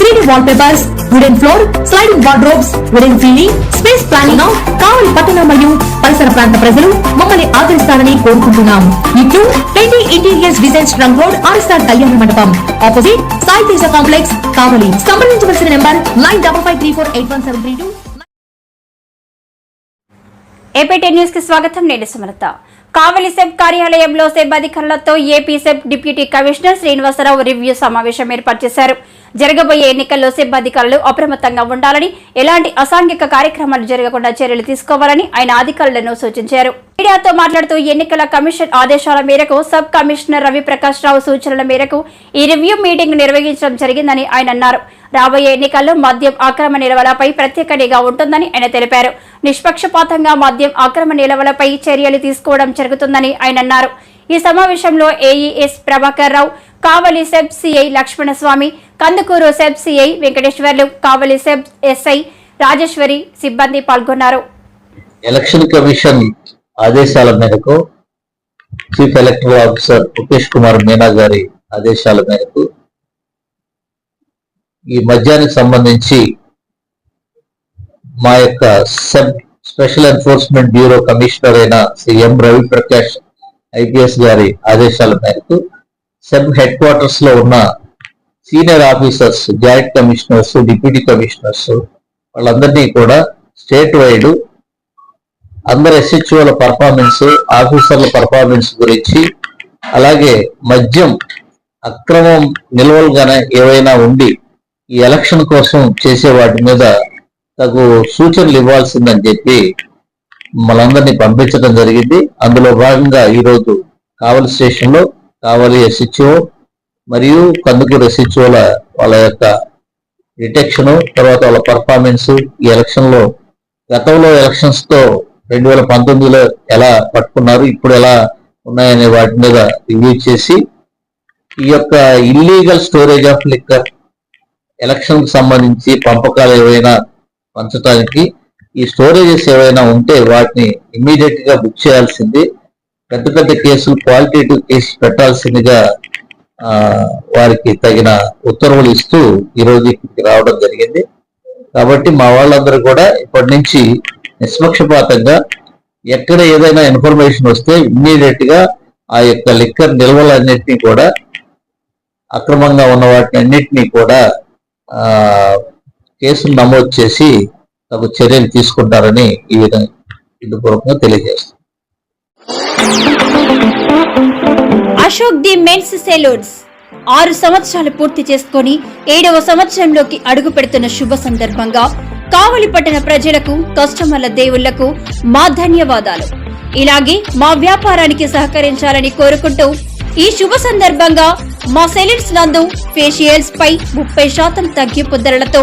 three D wallpapers wooden floor sliding wardrobes wooden ceiling space planning Kavali పట్టణ మరియు పరిసర ప్రాంత ప్రజలు మమ్మల్ని ఆదరిస్తారని కోరుకుంటున్నాం. ఇట్లు trendy interiors design trunk road RSR Kalyana Mandapam. Opposite Sai Teja complex Kavali. సంప్రదించవలసిన number nine double five three four eight one seven three two APT న్యూస్కి స్వాగతం నేను సుమలత. కావలి సెబ్ కార్యాలయంలో సెబ్ అధికారులతో AP SEB deputy commissioner Srinivasarao review సమావేశం ఏర్పాటు చేశారు. జరగబోయే ఎన్నికల్లో సెబ్ అధికారులు అప్రమత్తంగా ఉండాలని ఎలాంటి అసాంఘిక కార్యక్రమాలు జరగకుండా చర్యలు తీసుకోవాలని ఆయన అధికారులను సూచించారు. మీడియాతో మాట్లాడుతూ ఎన్నికల కమిషన్ ఆదేశాల మేరకు సబ్ కమిషనర్ రవి ప్రకాష్ రావు సూచనల మేరకు ఈ రివ్యూ మీటింగ్ నిర్వహించడం జరిగిందని ఆయన అన్నారు. రాబోయే ఎన్నికల్లో మద్యం అక్రమ నిల్వలపై ప్రత్యేక నిఘా ఉంటుందని ఆయన తెలిపారు. నిష్పక్షపాతంగా మద్యం అక్రమ నిల్వలపై చర్యలు తీసుకోవడం జరుగుతుందని ఆయన అన్నారు. ఈ సమావేశంలో AES Prabhakar Rao Kavali SEB CI Lakshmanaswamy Kandukur SEB CI Venkateswarlu Kavali SEB SI Rajeswari సిబ్బంది పాల్గొన్నారు. ఎలక్షన్ కమిషన్ ఆదేశాల మేరకు chief electoral officer Mukesh Kumar Meena గారి ఆదేశాల మేరకు ఈ మద్యానికి సంబంధించి మా యొక్క sub special enforcement bureau commissioner అయిన శ్రీ ఎం రవి ప్రకాష్ ఐపీఎస్ గారి ఆదేశాల మేరకు సబ్ హెడ్ క్వార్టర్స్లో ఉన్న senior officers joint commissioners deputy commissioners వాళ్ళందరినీ కూడా స్టేట్ వైడ్ అందరు ఎస్హెచ్ఓల పర్ఫార్మెన్స్ ఆఫీసర్ల పర్ఫార్మెన్స్ గురించి అలాగే మద్యం అక్రమం నిల్వలుగానే ఏవైనా ఉండి ఈ ఎలక్షన్ కోసం చేసే వాటి మీద తగు సూచనలు ఇవ్వాల్సిందని చెప్పి మనందరినీ పంపించడం జరిగింది. అందులో భాగంగా ఈరోజు కావలి స్టేషన్లో కావలి ఎస్హెచ్ఓ మరియు కందుకూరు ఎస్హెచ్ఓల వాళ్ళ యొక్క డిటెక్షన్ తర్వాత వాళ్ళ పర్ఫార్మెన్స్ ఈ ఎలక్షన్లో గతంలో ఎలక్షన్స్తో రెండు వేల పంతొమ్మిదిలో ఎలా పట్టుకున్నారు ఇప్పుడు ఎలా ఉన్నాయనే వాటి మీద రివ్యూ చేసి ఈ యొక్క ఇల్లీగల్ స్టోరేజ్ ఆఫ్ లిక్కర్ ఎలక్షన్కి సంబంధించి పంపకాలు ఏవైనా పంచడానికి ఈ స్టోరేజెస్ ఏవైనా ఉంటే వాటిని ఇమ్మీడియట్గా బుక్ చేయాల్సింది. పెద్ద పెద్ద కేసులు క్వాలిటేటివ్ కేసు పెట్టాల్సిందిగా వారికి తగిన ఉత్తర్వులు ఇస్తూ ఈ ఇక్కడికి రావడం జరిగింది. కాబట్టి మా వాళ్ళందరూ కూడా ఇప్పటి నుంచి నిష్పక్షపాతంగా ఎక్కడ ఏదైనా ఇన్ఫర్మేషన్ వస్తే ఇమ్మీడియట్గా ఆ యొక్క లిక్కర్ నిల్వలన్నింటినీ కూడా అక్రమంగా ఉన్న వాటిని అన్నింటినీ కూడా కేసులు నమోదు చేసి తగు చర్యలు తీసుకుంటారని ఈ విధంగా ఇందుపూర్వకంగా అశోక్ ది మెన్స్ సెలూన్స్. ఆరు సంవత్సరాలు పూర్తి చేసుకొని ఏడవ సంవత్సరంలోకి అడుగు పెడుతున్న శుభ సందర్భంగా కావలి పట్టణ ప్రజలకు కస్టమర్ల దేవుళ్ళకు మా ధన్యవాదాలు. ఇలాగే మా వ్యాపారానికి సహకరించాలని కోరుకుంటూ ఈ శుభ సందర్భంగా మా సెలూన్స్ నందు ఫేషియల్స్ పై ముప్పై శాతం తగ్గింపు ధరలతో